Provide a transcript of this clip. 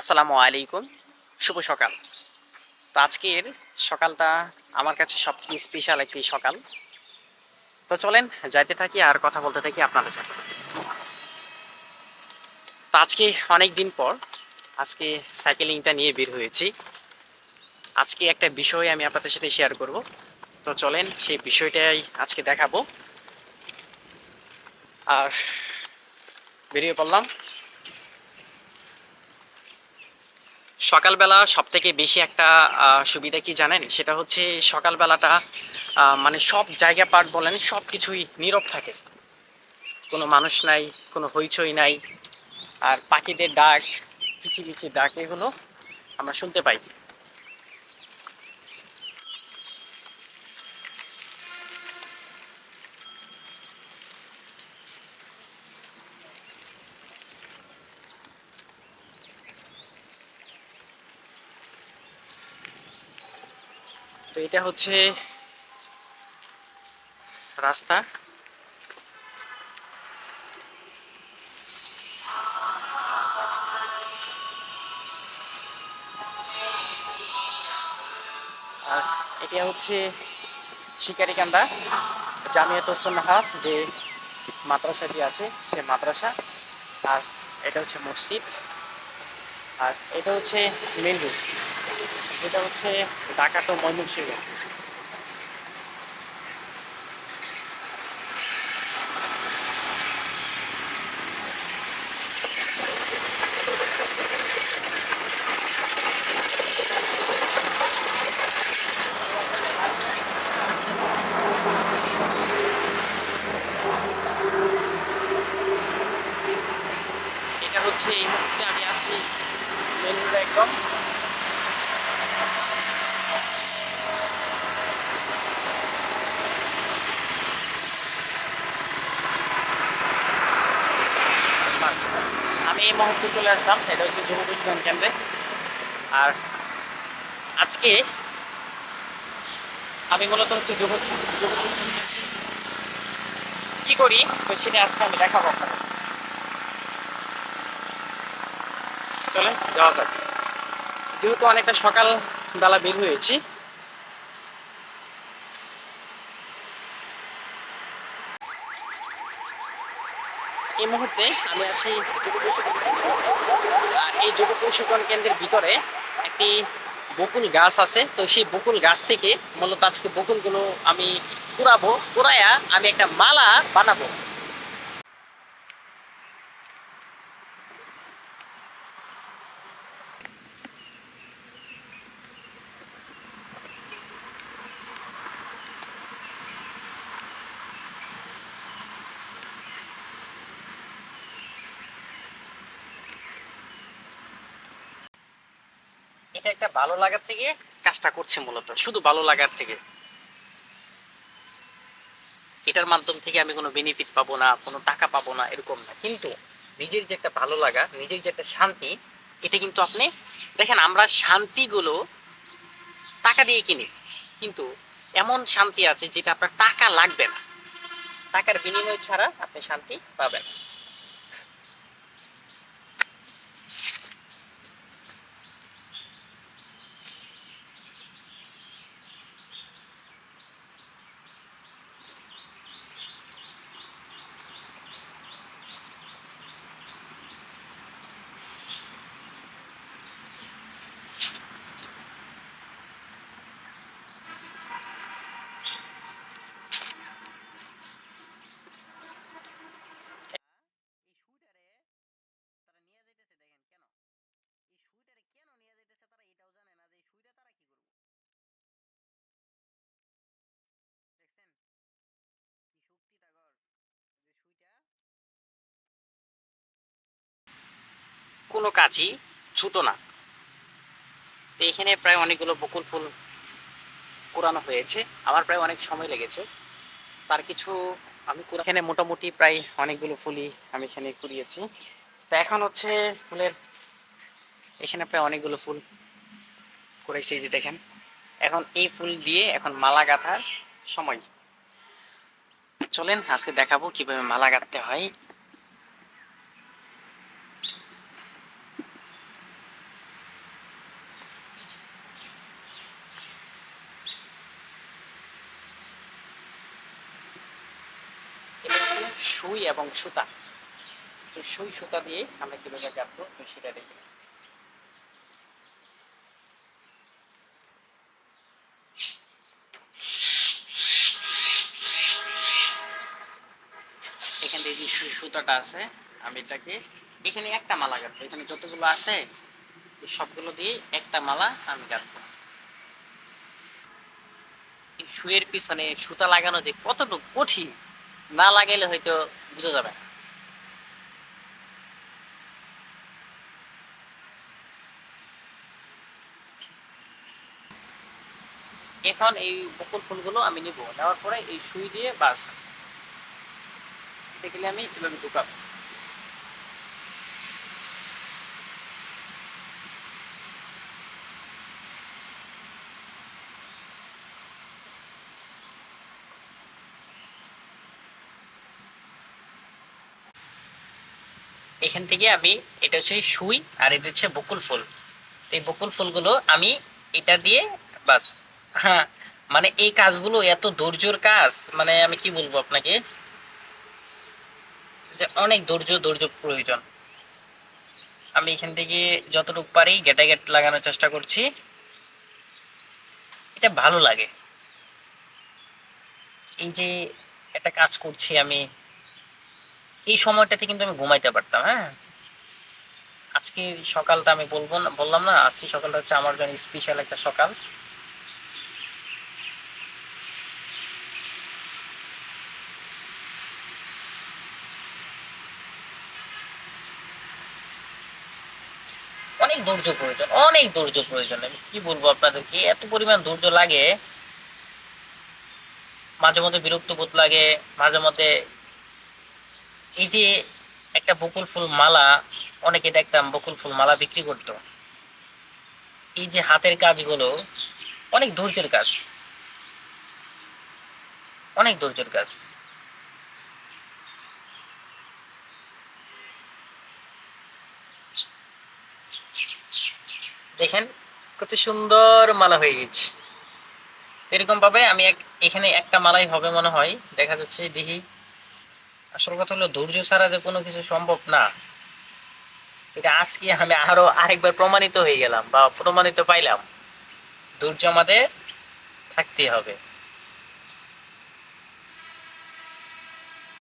আসসালামু আলাইকুম, শুভ সকাল। তো আজকের সকালটা আমার কাছে সবথেকে স্পেশাল একটি সকাল। তো চলেন যাইতে থাকি আর কথা বলতে থাকি আপনাদের সাথে। তো আজকে অনেক দিন পর আজকে সাইকেলিংটা নিয়ে বের হয়েছি। আজকে একটা বিষয় আমি আপনাদের সাথে শেয়ার করব। তো চলেন সেই বিষয়টাই আজকে দেখাবো। আর বেরিয়ে পড়লাম। সকালবেলা সব থেকে বেশি একটা সুবিধা কি জানেন? সেটা হচ্ছে সকালবেলাটা মানে সব জায়গা পার্ট বলেন সব কিছুই নীরব থাকে। কোনো মানুষ নাই, কোনো হইচই নাই। আর পাখিদের ডাক কিচিমিচি ডাক, এগুলো আমরা শুনতে পাই। তো এটা হচ্ছে রাস্তা। আর এটা হচ্ছে শিকারিকান্দা জামিয়াত সুন্নাহা যে মাদ্রাসাটি আছে, সে মাদ্রাসা। আর এটা হচ্ছে মসজিদ। আর এটা হচ্ছে মেন রোড। এটা হচ্ছে ঢাকা ময়মনসিংহ। এটা হচ্ছে এই মুহূর্তে আমি আছি মেন একদম বাস। আমি এই মুহূর্তে চলে আসলাম। এটা হচ্ছে যুব প্রশিক্ষণ কেন্দ্রে। আর আজকে আমি মূলত হচ্ছে যুব যুব কি করি? তো সেটা আজকে আমি দেখাবো। চলে যাওয়া যাক। যেহেতু অনেকটা সকাল বেলা বের হয়েছি এই মুহূর্তে আমি আছি যুব আর এই যুব প্রশিক্ষণ কেন্দ্রের ভিতরে একটি বকুল গাছ আছে। তো সেই বকুল গাছ থেকে মূলত আজকে বকুলগুলো আমি কুড়াবো। কুড়াইয়া আমি একটা মালা বানাবো। এটা একটা ভালো লাগার থেকে কাজটা করছে মূলত, শুধু ভালো লাগার থেকে। এটার মাধ্যম থেকে আমি কোনো বেনিফিট পাবো না, কোনো টাকা পাবো না, এরকম না। কিন্তু নিজের যে একটা ভালো লাগা, নিজের যে একটা শান্তি, এটা কিন্তু আপনি, দেখেন আমরা শান্তিগুলো টাকা দিয়ে কিনি, কিন্তু এমন শান্তি আছে যেটা আপনার টাকা লাগবে না। টাকার বিনিময় ছাড়া আপনি শান্তি পাবেন কোনো কাজই ছোট না। তো এখানে প্রায় অনেকগুলো বকুল ফুল কোরানো হয়েছে। আমার প্রায় অনেক সময় লেগেছে। তার কিছু আমি এখানে মোটামুটি প্রায় অনেকগুলো ফুলই আমি এখানে কুড়িয়েছি। তো এখন হচ্ছে ফুলের এখানে প্রায় অনেকগুলো ফুল করেছি যে দেখেন। এখন এই ফুল দিয়ে এখন মালা গাঁথার সময়। চলেন আজকে দেখাবো কীভাবে মালা গাঁথতে হয়। সুই এবং সুতা। তো সুই, সুতা দিয়ে আমরা কীভাবে কাটবো তো সেটা দেখি। এখান থেকে যে সুতাটা আছে, আমি এটাকে এখানে একটা মালা কাটবো এখানে যতগুলো আছে সবগুলো দিয়ে একটা মালা আমি কাটবো শুয়ের পিছনে সুতা লাগানো যে কতটুকু কঠিন না লাগাইলে হয়তো বুঝা যাবে না। এখন এই বকুল ফুলগুলো আমি নিব। নেওয়ার পরে এই সুই দিয়ে বাস। দেখলে আমি এভাবে ঢুকাবো। এখান থেকে আমি, এটা হচ্ছে সুই আর এটা হচ্ছে বকুল ফুল। এই বকুল ফুলগুলো আমি এটা দিয়ে বাস হ্যাঁ মানে এই কাজগুলো, এত ধৈর্যর কাজ মানে আমি কি বলব আপনাকে? যে অনেক ধৈর্য ধৈর্য প্রয়োজন। আমি এখান থেকে যতটুকু পারি গেটা গেট লাগানোর চেষ্টা করছি। এটা ভালো লাগে। এই যে একটা কাজ করছি আমি এই সময়টাতে কিন্তু আমি ঘুমাইতে পারতাম হ্যাঁ? আজকে সকালটা আমি বলব না, বললাম না, আজকে সকালটা হচ্ছে আমার জন্য স্পেশাল একটা সকাল। অনেক ধৈর্য প্রয়োজন, অনেক ধৈর্য প্রয়োজন। আমি কি বলব আপনাদেরকে, এত পরিমাণ ধৈর্য লাগে, মাঝে মধ্যে বিরক্ত বোধ লাগে, মাঝে মধ্যে এই যে একটা বকুল ফুল মালা, অনেকে দেখতাম বকুল ফুল মালা বিক্রি করতো। এই যে হাতের কাজগুলো, অনেক ধৈর্যের কাজ। অনেক ধৈর্যের কাজ। দেখেন কত সুন্দর মালা হয়ে গেছে। এরকম ভাবে আমি এখানে একটা মালাই হবে মনে হয়, দেখা যাচ্ছে দেখি। আসল কথা হলো, ধৈর্য ছাড়া যে কোনো কিছু সম্ভব না। এটা আজকে আমি আরও আরেকবার প্রমাণিত হয়ে গেলাম বা প্রমাণিত পাইলাম। ধৈর্য আমাদের থাকতে হবে।